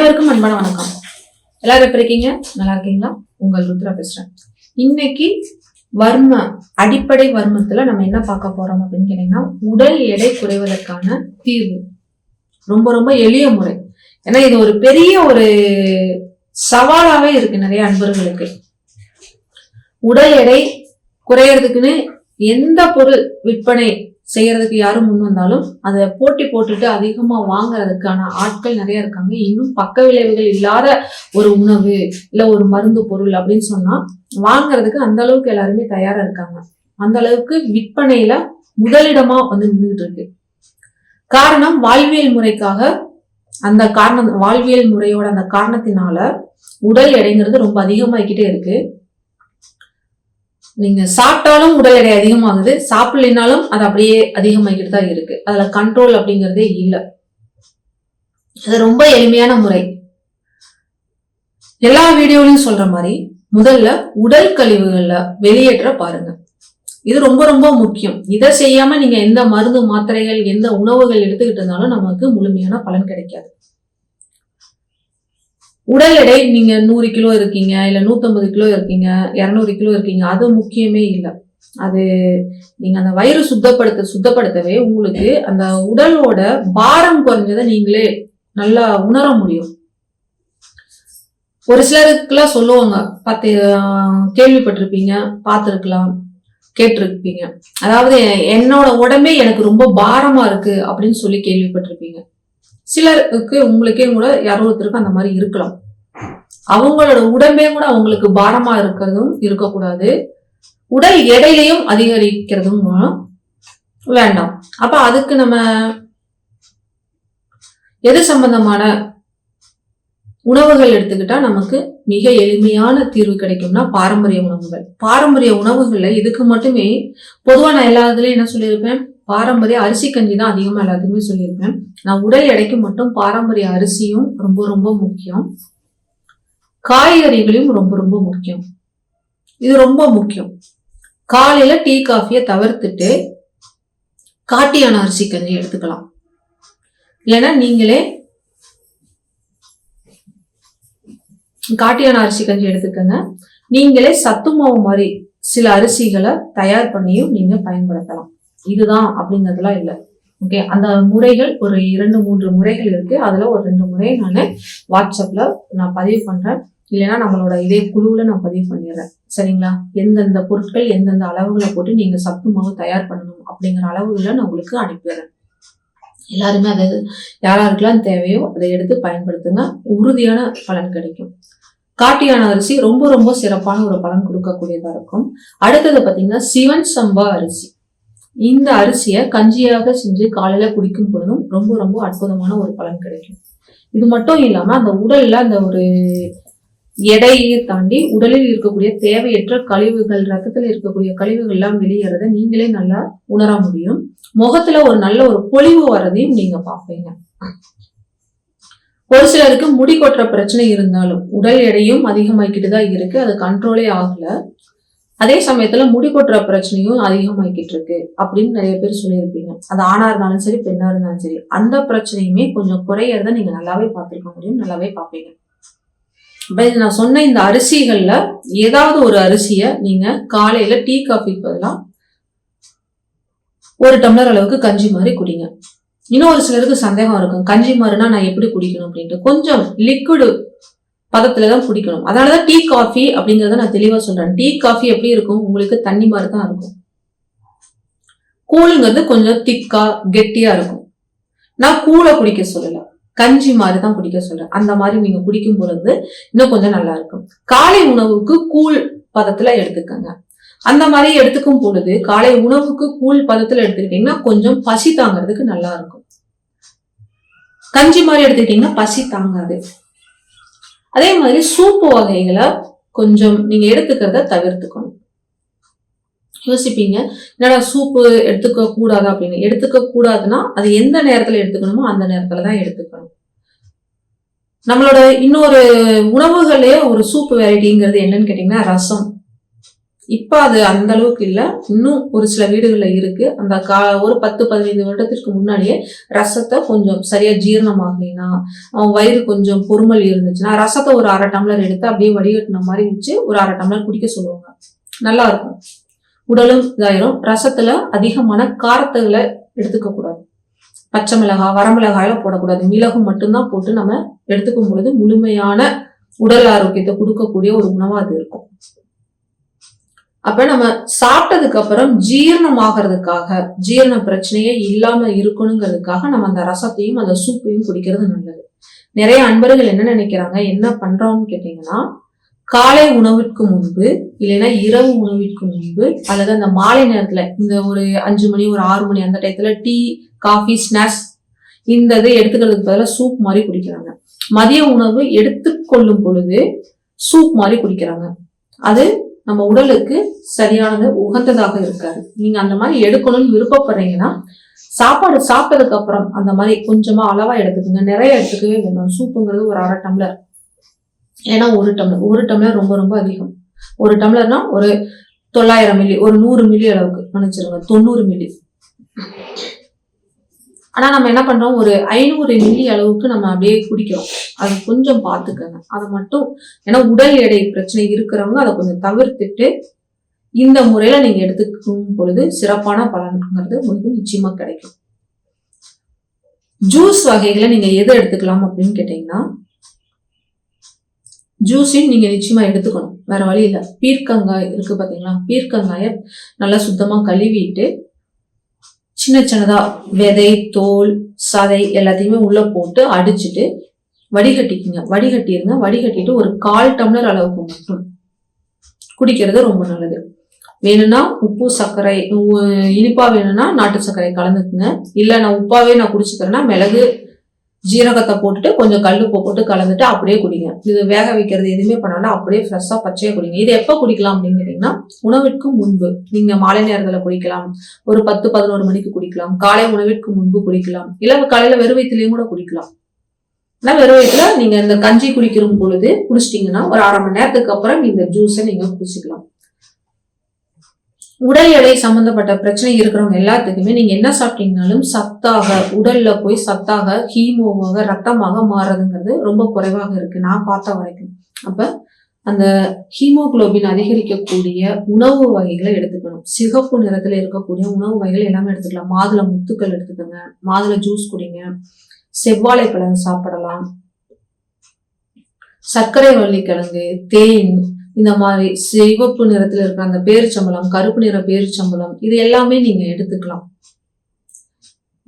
அனைவருக்கும் அன்பான வணக்கம். எல்லாரும் எப்படி இருக்கீங்க? நல்லா இருக்கீங்களா? உங்கள் ருத்ரா பேசுறேன். இன்னைக்கு வர்ம அடிப்படை வர்மத்துல நம்ம என்ன பார்க்க போறோம் அப்படின்னு கேட்டீங்கன்னா உடல் எடை குறைவதற்கான தீர்வு. ரொம்ப ரொம்ப எளிய முறை. ஏன்னா இது ஒரு பெரிய ஒரு சவாலாவே இருக்கு நிறைய அன்பர்களுக்கு. உடல் எடை குறையறதுக்குன்னு எந்த பொருள் விற்பனை செய்யறதுக்கு யாரும் முன் வந்தாலும் அதை போட்டி போட்டுட்டு அதிகமா வாங்குறதுக்கான ஆட்கள் நிறைய இருக்காங்க. இன்னும் பக்க விளைவுகள் இல்லாத ஒரு உணவு இல்ல ஒரு மருந்து பொருள் அப்படின்னு சொன்னா வாங்குறதுக்கு அந்த அளவுக்கு எல்லாருமே தயாரா இருக்காங்க. அந்த அளவுக்கு விற்பனையில முதலிடமா வந்து நின்றுட்டு இருக்கு. காரணம் வாழ்வியல் முறைக்காக அந்த காரணம் வாழ்வியல் முறையோட அந்த காரணத்தினால உடல் எடைங்கிறது ரொம்ப அதிகமாகிக்கிட்டே இருக்கு. நீங்க சாப்பிட்டாலும் உடல் எடை அதிகமாகுது சாப்பிடலைனாலும் அது அப்படியே அதிகமாகிட்டு தான் இருக்கு. அதுல கண்ட்ரோல் அப்படிங்கறதே இல்லை. அது ரொம்ப எளிமையான முறை. எல்லா வீடியோலையும் சொல்ற மாதிரி முதல்ல உடல் கழிவுகள்ல வெளியேற்ற பாருங்க. இது ரொம்ப ரொம்ப முக்கியம். இதை செய்யாம நீங்க எந்த மருந்து மாத்திரைகள் எந்த உணவுகள் எடுத்துக்கிட்டு இருந்தாலும் நமக்கு முழுமையான பலன் கிடைக்காது. உடல் எடை நீங்க நூறு கிலோ இருக்கீங்க இல்ல நூத்தம்பது கிலோ இருக்கீங்க இரநூறு கிலோ இருக்கீங்க அது முக்கியமே இல்லை. அது நீங்க அந்த வயிறு சுத்தப்படுத்த சுத்தப்படுத்தவே உங்களுக்கு அந்த உடலோட பாரம் குறைஞ்சதை நீங்களே நல்லா உணர முடியும். ஒரு சிலருக்குலாம் சொல்லுவாங்க பார்த்து கேள்விப்பட்டிருப்பீங்க பார்த்துருக்கலாம் கேட்டிருப்பீங்க. அதாவது என்னோட உடம்பே எனக்கு ரொம்ப பாரமா இருக்கு அப்படின்னு சொல்லி கேள்விப்பட்டிருப்பீங்க. சிலருக்கு உங்களுக்கே கூட யாரோ ஒருத்தருக்கு அந்த மாதிரி இருக்கலாம். அவங்களோட உடம்பே கூட அவங்களுக்கு பாரமா இருக்கிறதும் இருக்கக்கூடாது. உடல் எடையிலையும் அதிகரிக்கிறதும் வேண்டாம். அப்ப அதுக்கு நம்ம எது சம்பந்தமான உணவுகள் எடுத்துக்கிட்டா நமக்கு மிக எளிமையான தீர்வு கிடைக்கும்னா பாரம்பரிய உணவுகள். பாரம்பரிய உணவுகள்ல இதுக்கு மட்டுமே பொதுவா நான் எல்லா இதுலயும் என்ன சொல்லியிருப்பேன்? பாரம்பரிய அரிசி கஞ்சி தான் அதிகமாக எல்லாத்துக்குமே சொல்லியிருப்பேன். நான் உடல் எடைக்கு மட்டும் பாரம்பரிய அரிசியும் ரொம்ப ரொம்ப முக்கியம். காய்கறிகளையும் ரொம்ப ரொம்ப முக்கியம். இது ரொம்ப முக்கியம். காலையில டீ காஃபியை தவிர்த்துட்டு காட்டியான அரிசி கஞ்சி எடுத்துக்கலாம். இல்லைன்னா நீங்களே காட்டியான அரிசி கஞ்சி எடுத்துக்கங்க. நீங்களே சத்து மாவு மாதிரி சில அரிசிகளை தயார் பண்ணியும் நீங்க பயன்படுத்தலாம். இதுதான் அப்படிங்கிறதுலாம் இல்லை. ஓகே அந்த முறைகள் ஒரு இரண்டு மூன்று முறைகள் இருக்கு. அதுல ஒரு ரெண்டு முறை நான் வாட்ஸ்அப்ல நான் பதிவு பண்றேன். இல்லைன்னா நம்மளோட இதே குழுவில் நான் பதிவு பண்ணிடுறேன். சரிங்களா? எந்தெந்த பொருட்கள் எந்தெந்த அளவுகளை போட்டு நீங்கள் சத்து மாவு தயார் பண்ணணும் அப்படிங்கிற அளவுகளை நான் உங்களுக்கு அனுப்பிடுறேன். எல்லாருமே அதை யாராருக்கெல்லாம் தேவையோ அதை எடுத்து பயன்படுத்துங்க. உறுதியான பலன் கிடைக்கும். காட்டியான அரிசி ரொம்ப ரொம்ப சிறப்பான ஒரு பலன் கொடுக்கக்கூடியதாக இருக்கும். அடுத்தது பார்த்தீங்கன்னா சிவன் சம்பா அரிசி. இந்த அரிசியை கஞ்சியாக செஞ்சு காலையில குடிக்கும் பொழுதும் ரொம்ப ரொம்ப அற்புதமான ஒரு பலன் கிடைக்கும். இது மட்டும் இல்லாம அந்த உடல்ல அந்த ஒரு எடையை தாண்டி உடலில் இருக்கக்கூடிய தேவையற்ற கழிவுகள் ரத்தத்தில் இருக்கக்கூடிய கழிவுகள் எல்லாம் வெளியேறதை நீங்களே நல்லா உணர முடியும். முகத்துல ஒரு நல்ல ஒரு பொலிவு வரதையும் நீங்க பார்ப்பீங்க. ஒரு சிலருக்கு முடி கொட்டுற பிரச்சனை இருந்தாலும் உடல் எடையும் அதிகமாகிக்கிட்டு தான் இருக்கு. அது கண்ட்ரோலே ஆகல. அதே சமயத்துல முடி கொட்டுற பிரச்சனையும் அதிகமாகிக்கிட்டு இருக்கு அப்படின்னு நிறைய பேர் சொல்லியிருப்பீங்க. அது ஆணா இருந்தாலும் சரி பெண்ணா இருந்தாலும் சரி அந்த பிரச்சனையுமே கொஞ்சம் குறையறத நீங்க நல்லாவே பார்த்துருக்க முடியும் நல்லாவே பார்ப்பீங்க. இப்ப நான் சொன்ன இந்த அரிசிகள்ல ஏதாவது ஒரு அரிசியை நீங்க காலையில டீ காஃபிக்கு பதிலா ஒரு டம்ளர் அளவுக்கு கஞ்சி மாதிரி குடிங்க. இன்னும் ஒரு சிலருக்கு சந்தேகம் இருக்கும் கஞ்சி மாதிரினா நான் எப்படி குடிக்கணும் அப்படின்ட்டு. கொஞ்சம் லிக்விடு பதத்துல தான் குடிக்கணும் அதனாலதான் டீ காஃபி அப்படிங்கறத நான் தெளிவா சொல்றேன். டீ காஃபி எப்படி இருக்கும்? உங்களுக்கு தண்ணி மாதிரி தான் இருக்கும். கூழுங்கிறது கொஞ்சம் திக்கா கெட்டியா இருக்கும். நான் கூழ குடிக்க சொல்லல. கஞ்சி மாதிரி தான் குடிக்க சொல்றேன். அந்த மாதிரி நீங்க குடிக்கும் பொழுது இன்னும் கொஞ்சம் நல்லா இருக்கும். காலை உணவுக்கு கூழ் பதத்துல எடுத்துக்கங்க. அந்த மாதிரி எடுத்துக்கும் பொழுது காலை உணவுக்கு கூழ் பதத்துல எடுத்துக்கிட்டீங்கன்னா கொஞ்சம் பசி தாங்கிறதுக்கு நல்லா இருக்கும். கஞ்சி மாதிரி எடுத்துக்கிட்டீங்கன்னா பசி தாங்காது. அதே மாதிரி சூப்பு வகைகளை கொஞ்சம் நீங்க எடுத்துக்கிறத தவிர்த்துக்கணும். யோசிப்பீங்க என்னடா சூப்பு எடுத்துக்க கூடாது? அப்படின்னு. எடுத்துக்க கூடாதுன்னா அது எந்த நேரத்துல எடுத்துக்கணுமோ அந்த நேரத்துல தான் எடுத்துக்கணும். நம்மளோட இன்னொரு உணவுகளே ஒரு சூப்பு வெரைட்டிங்கிறது என்னன்னு கேட்டீங்கன்னா ரசம். இப்ப அது அந்த அளவுக்கு இல்ல. இன்னும் ஒரு சில வீடுகள்ல இருக்கு. அந்த கா ஒரு பத்து பதினைந்து வருடத்திற்கு முன்னாடியே ரசத்தை கொஞ்சம் சரியா ஜீரணமாகலைன்னா அவன் வயிறு கொஞ்சம் பொறுமல் இருந்துச்சுன்னா ரசத்தை ஒரு அரை டம்ளர் எடுத்து அப்படியே வடிகட்டின மாதிரி வச்சு ஒரு அரை டம்ளர் குடிக்க சொல்லுவாங்க. நல்லா இருக்கும். உடலும் இதாயிரும். ரசத்துல அதிகமான காரத்துகளை எடுத்துக்க கூடாது. பச்சை மிளகாய் வரமிளகாயில போடக்கூடாது. மிளகு மட்டும்தான் போட்டு நம்ம எடுத்துக்கும் பொழுது முழுமையான உடல் ஆரோக்கியத்தை கொடுக்கக்கூடிய ஒரு உணவா அது இருக்கும். அப்ப நம்ம சாப்பிட்டதுக்கு அப்புறம் ஜீரணமாகறதுக்காக ஜீரண பிரச்சனையே இல்லாம இருக்கணுங்கிறதுக்காக நம்ம அந்த ரசத்தையும் அந்த சூப்பையும் குடிக்கிறது நல்லது. நிறைய அன்பர்கள் என்ன நினைக்கிறாங்க? என்ன பண்றோம்னு கேட்டீங்கன்னா காலை உணவிற்கு முன்பு இல்லைன்னா இரவு உணவிற்கு முன்பு அல்லது அந்த மாலை நேரத்துல இந்த ஒரு அஞ்சு மணி ஒரு ஆறு மணி அந்த டயத்துல டீ காஃபி ஸ்நாக்ஸ் இந்த இதை எடுத்துக்கிறதுக்கு பதிலாக சூப் மாதிரி குடிக்கிறாங்க. மதிய உணவு எடுத்துக்கொள்ளும் பொழுது சூப் மாதிரி குடிக்கிறாங்க. அது நம்ம உடலுக்கு சரியானது உகந்ததாக இருக்காது. நீங்க அந்த மாதிரி எடுக்கணும்னு விருப்பப்படுறீங்கன்னா சாப்பாடு சாப்பிட்டதுக்கு அப்புறம் அந்த மாதிரி கொஞ்சமா அளவா எடுத்துக்கோங்க. நிறைய எடுத்துக்கவே வேணும் சூப்புங்கிறது ஒரு அரை டம்ளர். ஏன்னா ஒரு டம்ளர். ஒரு டம்ளர் ரொம்ப ரொம்ப அதிகம். ஒரு டம்ளர்னா ஒரு தொள்ளாயிரம் மில்லி ஒரு நூறு மில்லி அளவுக்கு. நினைச்சிருங்க தொண்ணூறு மில்லி. ஆனால் நம்ம என்ன பண்ணுறோம் ஒரு ஐநூறு மில்லி அளவுக்கு நம்ம அப்படியே குடிக்கிறோம். அது கொஞ்சம் பார்த்துக்கங்க அதை மட்டும் ஏன்னா உடல் எடை பிரச்சனை இருக்கிறவங்க அதை கொஞ்சம் தவிர்த்துட்டு இந்த முறையில் நீங்கள் எடுத்துக்கும் பொழுது சிறப்பான பலன்கிறது உங்களுக்கு நிச்சயமாக கிடைக்கும். ஜூஸ் வகைகளை நீங்கள் எதை எடுத்துக்கலாம் அப்படின்னு கேட்டிங்கன்னா ஜூஸையும் நீங்கள் நிச்சயமாக எடுத்துக்கணும். வேற வழி இல்லை. பீர்க்கங்காய் இருக்குது பார்த்தீங்களா பீர்க்கங்காயை நல்லா சுத்தமாக கழுவிட்டு சின்ன சின்னதாக விதை தோல் சதை எல்லாத்தையுமே உள்ளே போட்டு அடிச்சுட்டு வடிகட்டிக்குங்க. வடிகட்டிடுங்க வடிகட்டிட்டு ஒரு கால் டம்ளர் அளவுக்கு மட்டும் குடிக்கிறது ரொம்ப நல்லது. வேணும்னா உப்பு சர்க்கரை இனிப்பாக இனிப்பா வேணும்னா நாட்டு சர்க்கரை கலந்துக்குங்க. இல்லை நான் உப்பாவே நான் குடிச்சுக்கிறேன்னா மிளகு ஜீரகத்தை போட்டுட்டு கொஞ்சம் கல் உப்பு போட்டு கலந்துட்டு அப்படியே குடிங்க. இது வேக வைக்கிறது எதுவுமே பண்ணாலும் அப்படியே ஃப்ரெஷ்ஷாக பச்சையாக குடிங்க. இது எப்போ குடிக்கலாம் அப்படின்னு கேட்டிங்கன்னா உணவிற்கு முன்பு. நீங்கள் மாலை நேரத்தில் குடிக்கலாம். ஒரு பத்து பதினோரு மணிக்கு குடிக்கலாம். காலை உணவிற்கு முன்பு குடிக்கலாம். இல்ல காலையில் வெறும் வயிற்றுலயும் கூட குடிக்கலாம். ஆனால் வெறும் வயிற்றுல நீங்கள் இந்த கஞ்சி குடிக்கிற பொழுது குடிச்சிட்டிங்கன்னா ஒரு அரை மணி நேரத்துக்கு அப்புறம் இந்த ஜூஸை நீங்கள் குடிச்சிக்கலாம். உடல் எடை சம்பந்தப்பட்ட பிரச்சனை இருக்கிறவங்க எல்லாத்துக்குமே நீங்க என்ன சாப்பிட்டீங்கனாலும் சத்தாக உடல்ல போய் சத்தாக ஹீமோவாக ரத்தமாக மாறுறதுங்கிறது ரொம்ப குறைவாக இருக்கு நான் பார்த்த வரைக்கும். அப்ப அந்த ஹீமோகுளோபின் அதிகரிக்கக்கூடிய உணவு வகைகளை எடுத்துக்கணும். சிகப்பு நிறத்துல இருக்கக்கூடிய உணவு வகைகள் எல்லாமே எடுத்துக்கலாம். மாதுளை முத்துக்கள் எடுத்துக்கோங்க. மாதுளை ஜூஸ் குடிங்க. செவ்வாழை பழம் சாப்பிடலாம். சர்க்கரை வள்ளிக்கிழங்கு தேன் இந்த மாதிரி சிவப்பு நிறத்துல இருக்கிற அந்த பேரிச்சம்பளம் கருப்பு நிற பேரிச்சம்பளம் இது எல்லாமே நீங்க எடுத்துக்கலாம்.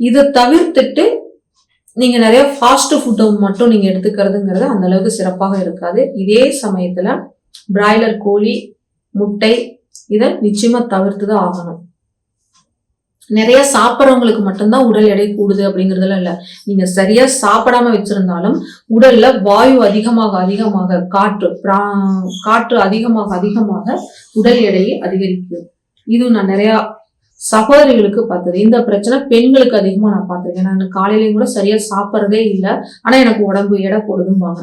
இதை தவிர்த்துட்டு நீங்க நிறைய ஃபாஸ்ட் ஃபுட்டை மட்டும் நீங்க எடுத்துக்கிறதுங்கிறது அந்த அளவுக்கு சிறப்பாக இருக்காது. இதே சமயத்துல பிராய்லர் கோழி முட்டை இதை நிச்சயமா தவிர்த்து தான் ஆகணும். நிறைய சாப்பிட்றவங்களுக்கு மட்டும்தான் உடல் எடை கூடுது அப்படிங்கிறதுலாம் இல்ல. நீங்க சரியா சாப்பிடாம வச்சிருந்தாலும் உடல்ல வாயு அதிகமாக அதிகமாக காற்று பிரா- காற்று அதிகமாக அதிகமாக உடல் எடையை அதிகரிக்கும் இது நான் நிறைய சகோதரிகளுக்கு பார்த்தது. இந்த பிரச்சனை பெண்களுக்கு அதிகமா நான் பார்த்துருக்கேன் நான் காலையிலயும் கூட சரியா சாப்பிட்றதே இல்லை. ஆனா எனக்கு உடம்பு எடை போடுதும்பாங்க.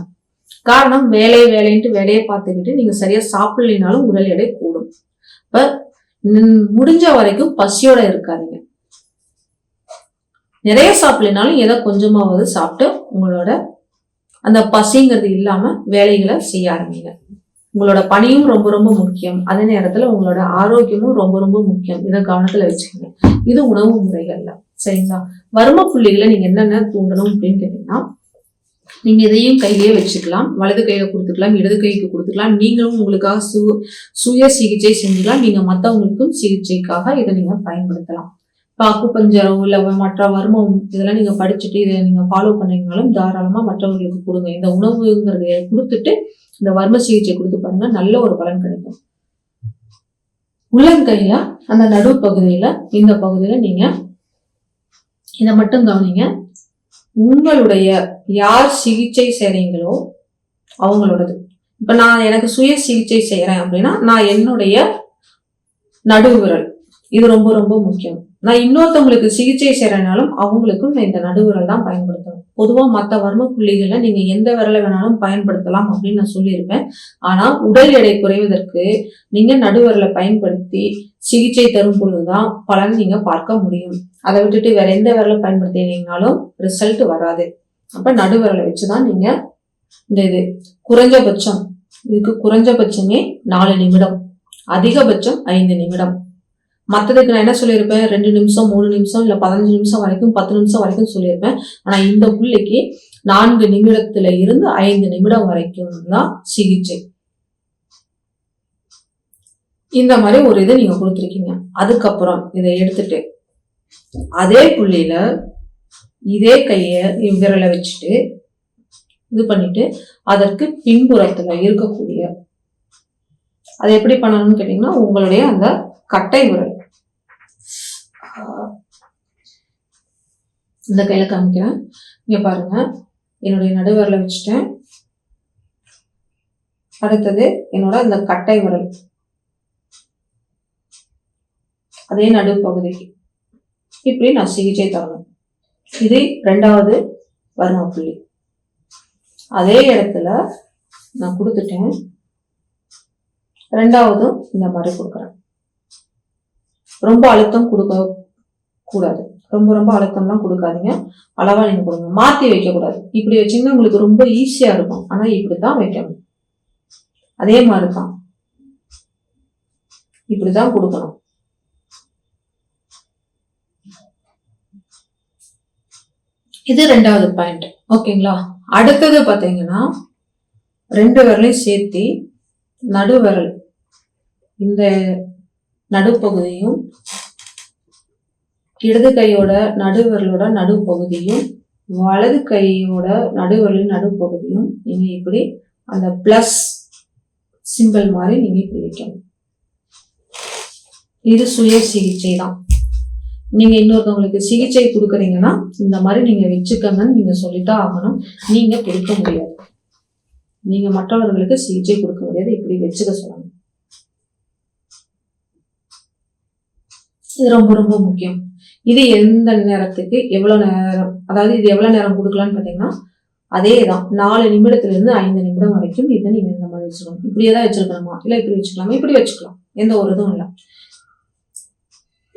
காரணம் வேலை வேலைன்ட்டு வேலையை பார்த்துக்கிட்டு நீங்க சரியா சாப்பிடலைனாலும் உடல் எடை கூடும். இப்போ முடிஞ்ச வரைக்கும் பசியோட இருக்காதீங்க. நிறைய சாப்பிடலனாலும் ஏதோ கொஞ்சமாவது சாப்பிட்டு உங்களோட அந்த பசிங்கிறது இல்லாம வேலைகளை செய்ய ஆரம்பிங்க. உங்களோட பணியும் ரொம்ப ரொம்ப முக்கியம். அதே நேரத்துல உங்களோட ஆரோக்கியமும் ரொம்ப ரொம்ப முக்கியம். இதை கவனத்துல வச்சுக்கோங்க. இது உணவு முறைகள்ல. சரிங்களா? வர்ம புள்ளிகளை நீங்க என்னென்ன தூண்டணும் அப்படின்னு கேட்டீங்கன்னா நீங்கள் இதையும் கையிலேயே வச்சுக்கலாம். வலது கையை கொடுத்துக்கலாம் இடது கைக்கு கொடுத்துக்கலாம். நீங்களும் உங்களுக்காக சு சுய சிகிச்சை செஞ்சுக்கலாம். நீங்கள் மற்றவங்களுக்கும் சிகிச்சைக்காக இதை நீங்கள் பயன்படுத்தலாம். இப்போ பஞ்சரம் இல்லை மற்ற வர்மம் இதெல்லாம் நீங்கள் படிச்சுட்டு இதை நீங்கள் ஃபாலோ பண்ணீங்கனாலும் தாராளமாக மற்றவங்களுக்கு கொடுங்க. இந்த உணவுங்கிறத கொடுத்துட்டு இந்த வர்ம சிகிச்சை கொடுத்து பாருங்க நல்ல ஒரு பலன் கிடைக்கும். உள்ளங்கையில் அந்த நடு பகுதியில் இந்த பகுதியில் நீங்கள் இதை மட்டும் கவனிங்க. உங்களுடைய யார் சிகிச்சை செய்றீங்களோ அவங்களோடது. இப்ப நான் எனக்கு சுய சிகிச்சை செய்யறேன் அப்படின்னா நான் என்னுடைய நடுவிரல் இது ரொம்ப ரொம்ப முக்கியம். நான் இன்னொருத்தவங்களுக்கு சிகிச்சை செய்யறனாலும் அவங்களுக்கும் நான் இந்த நடுவிரல் தான் பயன்படுத்தணும். பொதுவா மற்ற வர்ம புள்ளிகளை நீங்க எந்த விரலை வேணாலும் பயன்படுத்தலாம் அப்படின்னு நான் சொல்லியிருப்பேன். ஆனா உடல் எடை குறைவதற்கு நீங்க நடுவிரலை பயன்படுத்தி சிகிச்சை தரும் பொழுதுதான் பலன் நீங்க பார்க்க முடியும். அதை விட்டுட்டு வேற எந்த விரலை பயன்படுத்தினீங்கனாலும் ரிசல்ட் வராது. அப்ப நடுவிரலை வச்சுதான் நீங்க இந்த இது குறைஞ்சபட்சம் இதுக்கு குறைஞ்சபட்சமே நாலு நிமிடம் அதிகபட்சம் ஐந்து நிமிடம். மற்றதுக்கு நான் என்ன சொல்லியிருப்பேன்? ரெண்டு நிமிஷம் மூணு நிமிஷம் இல்லை பதினஞ்சு நிமிஷம் வரைக்கும் பத்து நிமிஷம் வரைக்கும் சொல்லியிருப்பேன். ஆனால் இந்த புள்ளிக்கு நான்கு நிமிடத்துல இருந்து ஐந்து நிமிடம் வரைக்கும் தான் சிகிச்சை. இந்த மாதிரி ஒரு இதை நீங்க கொடுத்துருக்கீங்க. அதுக்கப்புறம் இதை எடுத்துட்டு அதே புள்ளியில இதே கைய விரலை வச்சுட்டு இது பண்ணிட்டு அதற்கு பின்புறத்துல இருக்கக்கூடிய அதை எப்படி பண்ணணும்னு கேட்டீங்கன்னா உங்களுடைய அந்த கட்டை விரல். இந்த கையில காமிக்கிறேன். இங்க பாருங்க. என்னுடைய நடுவரில் வச்சுட்டேன். அடுத்தது என்னோட அந்த கட்டை விரல். அதே நடுப்பகுதிக்கு. இப்படி நான் சிகிச்சை தரணும் இது ரெண்டாவது வர்ண புள்ளி அதே இடத்துல நான் கொடுத்துட்டேன். ரெண்டாவதும் இந்த மாதிரி கொடுக்குறேன். ரொம்ப அழுத்தம் கொடுக்க கூடாது. ரொம்ப ரொம்ப அழுத்தம்லாம் கொடுக்காதீங்க. அளவா நீங்க கொடுங்க. மாத்தி வைக்கக்கூடாது. இப்படி வச்சீங்கன்னா உங்களுக்கு ரொம்ப ஈஸியா இருக்கும். ஆனா இப்படிதான் வைக்கணும். அதே மாதிரிதான். இப்படிதான் கொடுக்கணும். இது ரெண்டாவது பாயிண்ட் ஓகேங்களா அடுத்தது பார்த்தீங்கன்னா ரெண்டு விரலையும் சேர்த்து நடுவிரல் இந்த நடுப்பகுதியும் இடது கையோட நடுவிரலோட நடுப்பகுதியும் வலது கையோட நடுவிரலின் நடுப்பகுதியும் நீங்கள் இப்படி அந்த ப்ளஸ் சிம்பிள் மாதிரி நீங்கள் இப்படி வைக்கணும். இது சுய சிகிச்சை தான் நீங்க இன்னொருத்தவங்களுக்கு சிகிச்சை கொடுக்குறீங்கன்னா இந்த மாதிரி நீங்க வச்சுக்கங்கன்னு நீங்க சொல்லித்தான் ஆகணும். நீங்க கொடுக்க முடியாது. நீங்க மற்றவர்களுக்கு சிகிச்சை கொடுக்க முடியாது. இப்படி வச்சுக்க சொல்லணும். இது ரொம்ப ரொம்ப முக்கியம். இது எந்த நேரத்துக்கு எவ்வளவு நேரம் அதாவது இது எவ்வளவு நேரம் கொடுக்கலான்னு பாத்தீங்கன்னா அதே தான். நாலு நிமிடத்துல இருந்து ஐந்து நிமிடம் வரைக்கும் இதை நீங்க இந்த மாதிரி வச்சுக்கணும். இப்படியே தான் வச்சிருக்கணுமா? இல்ல இப்படி வச்சுக்கலாமா? இப்படி வச்சுக்கலாம். எந்த ஒரு இதுவும் இல்லை.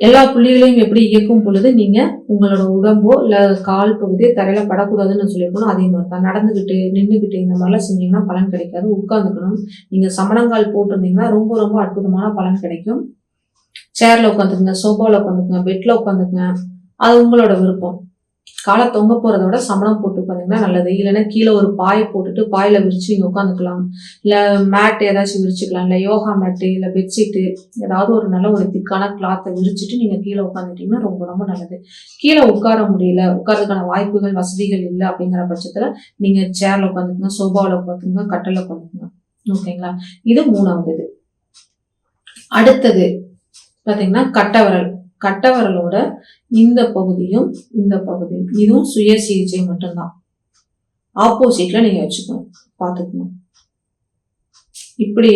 எல்லா புள்ளிகளையும் எப்படி இயக்கும் பொழுது நீங்க உங்களோட உடம்போ இல்ல கால் பகுதியோ தரையில படக்கூடாதுன்னு சொல்லியிருக்கணும். அதே மாதிரி தான் நடந்துகிட்டு நின்றுகிட்டு இந்த மாதிரிலாம் செஞ்சீங்கன்னா பலன் கிடைக்காது. உட்காந்துக்கணும் நீங்க சமணங்கால் போட்டிருந்தீங்கன்னா ரொம்ப ரொம்ப அற்புதமான பலன் கிடைக்கும். சேர்ல உட்காந்துக்குங்க சோஃபாவில் உட்காந்துக்குங்க பெட்ல உட்காந்துக்குங்க அது உங்களோட விருப்பம். காலை தொங்க போறத விட சமணம் போட்டு உட்காந்தீங்கன்னா நல்லது? இல்லைன்னா கீழே ஒரு பாயை போட்டுட்டு பாயில விரிச்சு நீங்க உட்காந்துக்கலாம் இல்ல மேட் ஏதாச்சும் விரிச்சுக்கலாம். இல்ல யோகா மேட்டு இல்ல பெட்ஷீட்டு ஏதாவது ஒரு நல்ல ஒரு திக்கான கிளாத்தை விரிச்சிட்டு நீங்க கீழே உட்காந்துட்டீங்கன்னா ரொம்ப ரொம்ப நல்லது. கீழே உட்கார முடியல உட்காரதுக்கான வாய்ப்புகள் வசதிகள் இல்லை அப்படிங்கிற பட்சத்துல நீங்க சேர்ல உட்காந்துக்கங்க சோபாவில் உட்காந்துக்கங்க கட்டில உட்காந்துக்கங்க ஓகேங்களா? இது மூணாவது இது. அடுத்தது பாத்தீங்கன்னா கட்டவரல் கட்டவரலோட இந்த பகுதியும் இந்த பகுதியும். இதுவும் சுய சிகிச்சை மட்டும்தான். ஆப்போசிட்ல நீங்க வச்சுக்கணும் பார்த்துக்கணும் இப்படி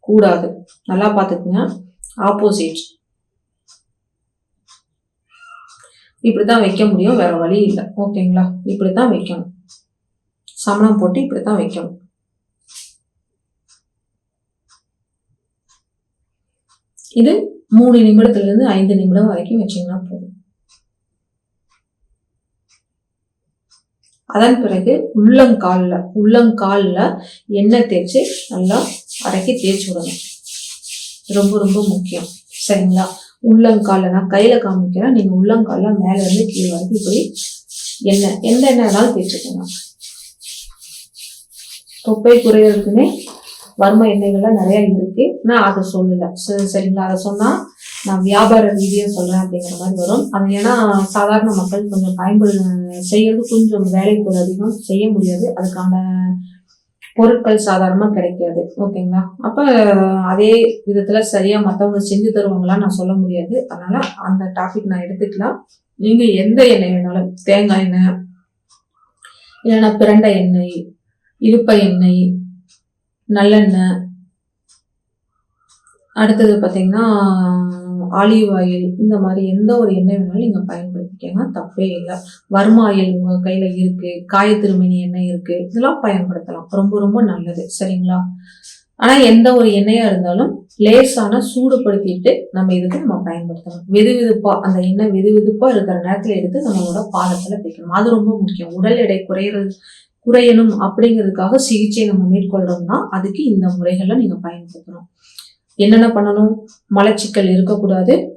கூடாது. நல்லா பாத்துக்கங்க ஆப்போசிட் இப்படித்தான் வைக்க முடியும். வேற வழி இல்லை. ஓகேங்களா? இப்படித்தான் வைக்கணும். சமணம் போட்டு இப்படித்தான் வைக்கணும். இது மூணு நிமிடத்துல இருந்து ஐந்து நிமிடம் வரைக்கும் வச்சீங்கன்னா போதும். அதன் பிறகு உள்ளங்காலில் உள்ளங்கால்ல எண்ணெய் தேய்ச்சி நல்லா அடக்கி தேய்ச்சி விடணும். ரொம்ப ரொம்ப முக்கியம். சரிங்களா? உள்ளங்காலில் நான் கையில் காமிக்கிறேன். நீங்கள் உள்ளங்காலில் மேலே இருந்து கீழே வரைக்கும் இப்படி எண்ணெய் எந்த எண்ணெய் வேணாலும் தேய்ச்சிக்கோங்க. தொப்பை குறையிறதுக்குன்னே வர்ம எண்ணெய்கள்லாம் நிறைய இருக்கு. நான் அதை சொல்லலை. சரி- சரிங்களா? அதை சொன்னால் நான் வியாபார ரீதியாக சொல்கிறேன் அப்படிங்கிற மாதிரி வரும். அது ஏன்னா சாதாரண மக்கள் கொஞ்சம் பயன்படு செய்யறது கொஞ்சம் வேலைப்போது அதிகம் செய்ய முடியாது. அதுக்கான பொருட்கள் சாதாரணமாக கிடைக்காது. ஓகேங்களா? அப்போ அதே விதத்தில் சரியாக மற்றவங்க செஞ்சு தருவாங்களான்னு நான் சொல்ல முடியாது. அதனால் அந்த டாபிக் நான் எடுத்துக்கலாம். நீங்கள் எந்த எண்ணெய் வேணாலும் தேங்காய் எண்ணெய் இல்லைன்னா பிரண்டை எண்ணெய் இலுப்பை எண்ணெய் நல்லெண்ணெய். அடுத்தது பார்த்தீங்கன்னா ஆலிவ் ஆயில் இந்த மாதிரி எந்த ஒரு எண்ணெய் வேணாலும் நீங்கள் பயன்படுத்திக்கங்க. தப்பே இல்லை. வர்ம ஆயில் உங்க கையில இருக்கு. காயத்திருமணி எண்ணெய் இருக்கு. இதெல்லாம் பயன்படுத்தலாம். ரொம்ப ரொம்ப நல்லது. சரிங்களா? ஆனா எந்த ஒரு எண்ணெயாக இருந்தாலும் லேசான சூடுபடுத்திட்டு நம்ம இதுக்கு நம்ம பயன்படுத்தணும் வெது வெதுப்பாக அந்த எண்ணெய் வெது வெதுப்பாக இருக்கிற நேரத்துல எடுத்து நம்மளோட பாதத்தில் தேய்க்கணும். அது ரொம்ப முக்கியம். உடல் எடை குறையிறது குறையணும் அப்படிங்கிறதுக்காக சிகிச்சை நம்ம மேற்கொள்றோம்னா அதுக்கு இந்த முறைகளை நீங்க பயன்படுத்தணும். என்னென்ன பண்ணணும்? மலச்சிக்கல் இருக்கக்கூடாது.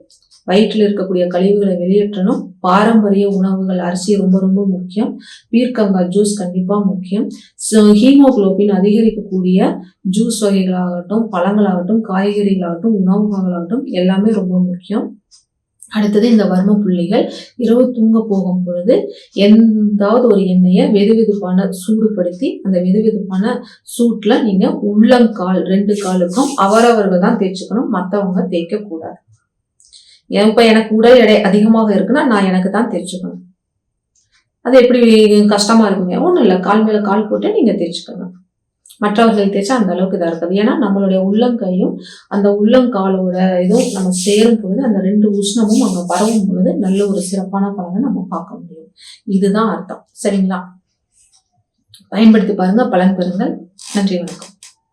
வயிற்றில் இருக்கக்கூடிய கழிவுகளை வெளியேற்றணும். பாரம்பரிய உணவுகள் அரிசி ரொம்ப ரொம்ப முக்கியம். பீர்க்கங்காய் ஜூஸ் கண்டிப்பாக முக்கியம். ஹீமோகுளோபின் அதிகரிக்கக்கூடிய ஜூஸ் வகைகளாகட்டும் பழங்களாகட்டும் காய்கறிகளாகட்டும் உணவுகளாகட்டும் எல்லாமே ரொம்ப முக்கியம். அடுத்தது இந்த வர்ம புள்ளிகள் இரவு தூங்க போகும் பொழுது எந்தாவது ஒரு எண்ணெயை வெதுவெதுப்பான சூடுபடுத்தி அந்த வெதுவெதுப்பான சூட்டில் நீங்கள் உள்ளங்கால் ரெண்டு காலுக்கும் அவரவர்கள் தான் தேய்ச்சிக்கணும். மற்றவங்க தேய்க்கக்கூடாது. இப்போ எனக்கு உடல் எடை அதிகமாக இருக்குன்னா நான் எனக்கு தான் தேய்ச்சிக்கணும். அது எப்படி கஷ்டமாக இருக்குங்க ஒன்றும் இல்லை. கால் மேலே கால் போட்டு நீங்கள் தேய்ச்சிக்கணும். மற்றவர்கள் தேய்ச்சா அந்த அளவுக்கு இதாக இருக்காது. ஏன்னா நம்மளுடைய உள்ளங்கையும் அந்த உள்ளங்காலோட இதுவும் நம்ம சேரும் பொழுது அந்த ரெண்டு உஷ்ணமும் அங்கே பரவும் பொழுது நல்ல ஒரு சிறப்பான பலனை நம்ம பார்க்க முடியும். இதுதான் அர்த்தம். சரிங்களா? பயன்படுத்தி பாருங்க பலன் பெறுங்கள். நன்றி வணக்கம்.